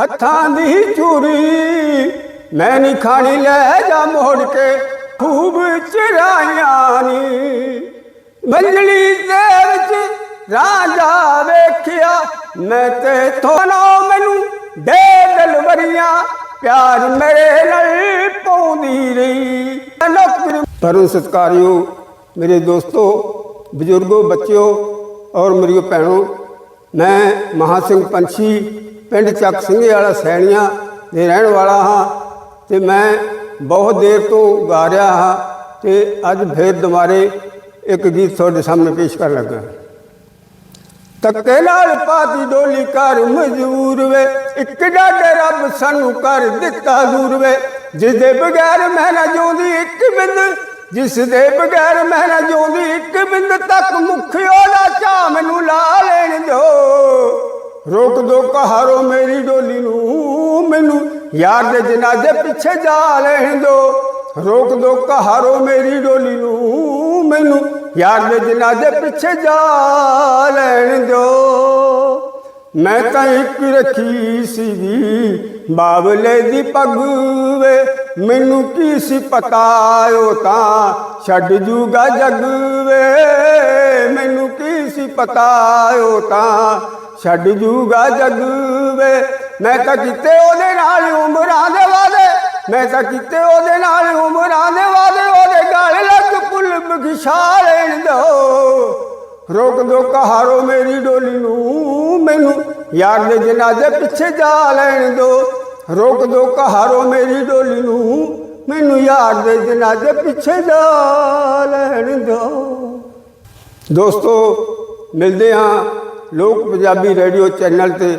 ਹੱਥਾਂ ਦੀ ਚੂਰੀ ਮੈਂ ਨਹੀਂ ਖਾਣੀ, ਲੈ ਜਾ ਮੋੜ ਕੇ ਖੂਬ ਚਰਾਈਆਂ ਨੀ। ਮੰਜਲੀ ਦੇ ਵਿੱਚ ਰਾਜਾ ਵੇਖਿਆ, ਮੈਂ ਤੇ ਥੋਨੋ ਮੈਨੂੰ ਦੇ ਦਿਲਵਰੀਆਂ, ਪਿਆਰ ਮੇਰੇ ਨਾਲ ਪਾਉਂਦੀ ਰਹੀ। ਨੌਕਰ ਪਰਮ ਸਤਕਾਰਿਓ, ਮੇਰੇ ਦੋਸਤੋ, ਬਜ਼ੁਰਗੋ, ਬੱਚਿਓ ਔਰ ਮੇਰੀਓ ਭੈਣੋ, ਮੈਂ ਮਹਾ ਸਿੰਘ ਪੰਛੀ ਪਿੰਡ ਚੱਕ ਸਿੰਘੇ ਵਾਲਾ ਸੈਣੀਆਂ ਦੇ ਰਹਿਣ ਵਾਲਾ ਹਾਂ ਤੇ ਮੈਂ ਬਹੁਤ ਦੇਰ ਤੋਂ ਗਾ ਰਿਹਾ ਹਾਂ ਤੇ ਅੱਜ ਫੇਰ ਦੁਬਾਰੇ ਇੱਕ ਗੀਤ ਤੁਹਾਡੇ ਸਾਹਮਣੇ ਪੇਸ਼ ਕਰਨ ਲੱਗਾ। ਤੱਕੇ ਨਾਲ ਪਾਤੀ ਡੋਲੀ ਕਰ ਮਜਬੂਰ ਵੇ, ਇੱਕ ਡਾਡੇ ਰੱਬ ਸਾਨੂੰ ਕਰ ਦਿੱਤਾ ਦੂਰ ਵੇ। ਜਿਸ ਦੇ ਬਗੈਰ ਮੈਂ ਨਾ ਜਿਉਂਦੀ ਇੱਕ ਬਿੰਦ ਜਿਸ ਦੇ ਬਗੈਰ ਮੈਂ ਨਾ ਜਿਉਂਦੀ ਇੱਕ ਬਿੰਦ ਤੱਕ ਮੁਖਿਓ ਦਾ ਚਾ ਰੋਕ ਦੋ ਕਹਾਰੋ ਮੇਰੀ ਡੋਲੀ ਨੂੰ, ਮੈਨੂੰ ਯਾਰ ਦੇ ਜਨਾਜ਼ੇ ਪਿੱਛੇ ਜਾ ਲੈਣ ਦਿਓ ਰੋਕ ਦੋ ਕਹਾਰੋ ਮੇਰੀ ਡੋਲੀ ਨੂੰ, ਮੈਨੂੰ ਯਾਰ ਦੇ ਜਨਾਜ਼ੇ ਪਿੱਛੇ ਜਾ ਲੈਣ ਦਿਓ ਮੈਂ ਤਾਂ ਇੱਕ ਰੱਖੀ ਸੀਗੀ ਬਾਬਲੇ ਦੀ ਪੱਗ ਵੇ, ਮੈਨੂੰ ਕੀ ਸੀ ਪਤਾ ਉਹ ਤਾਂ ਛੱਡ ਜੂਗਾ ਜੱਗ ਵੇ। ਮੈਨੂੰ ਕੀ ਸੀ ਪਤਾ ਉਹ ਤਾਂ ਛੱਡ ਜੂਗਾ ਜੱਗ ਵੇ। ਮੈਂ ਤਾਂ ਕੀਤੇ ਉਹਦੇ ਨਾਲ ਉਮਰਾਂ ਦੇ ਵਾਦੇ ਮੈਂ ਤਾਂ ਕੀਤੇ ਉਹਦੇ ਨਾਲ ਉਮਰਾਂ ਦੇ ਵਾਦੇ ਉਹਦੇ ਗਲ ਲੱਗ ਪੁੱਲ ਬਖਸ਼ਾ ਲੈਣ ਦੋ। ਰੋਕ ਦੋ ਕਹਾਰੋ ਮੇਰੀ ਡੋਲੀ ਨੂੰ, ਮੈਨੂੰ ਯਾਰ ਦੇ ਜਨਾਜ਼ੇ ਪਿੱਛੇ ਜਾ ਲੈਣ ਦੋ। ਰੋਕ ਦੋ ਕਹਾਰੋ ਮੇਰੀ ਡੋਲੀ ਨੂੰ, ਮੈਨੂੰ ਯਾਰ ਦੇ ਜਨਾਜ਼ੇ ਪਿੱਛੇ ਜਾ ਲੈਣ ਦੋ। ਦੋਸਤੋ, ਮਿਲਦੇ ਹਾਂ ਲੋਕ ਪੰਜਾਬੀ ਰੇਡੀਓ ਚੈਨਲ ਤੇ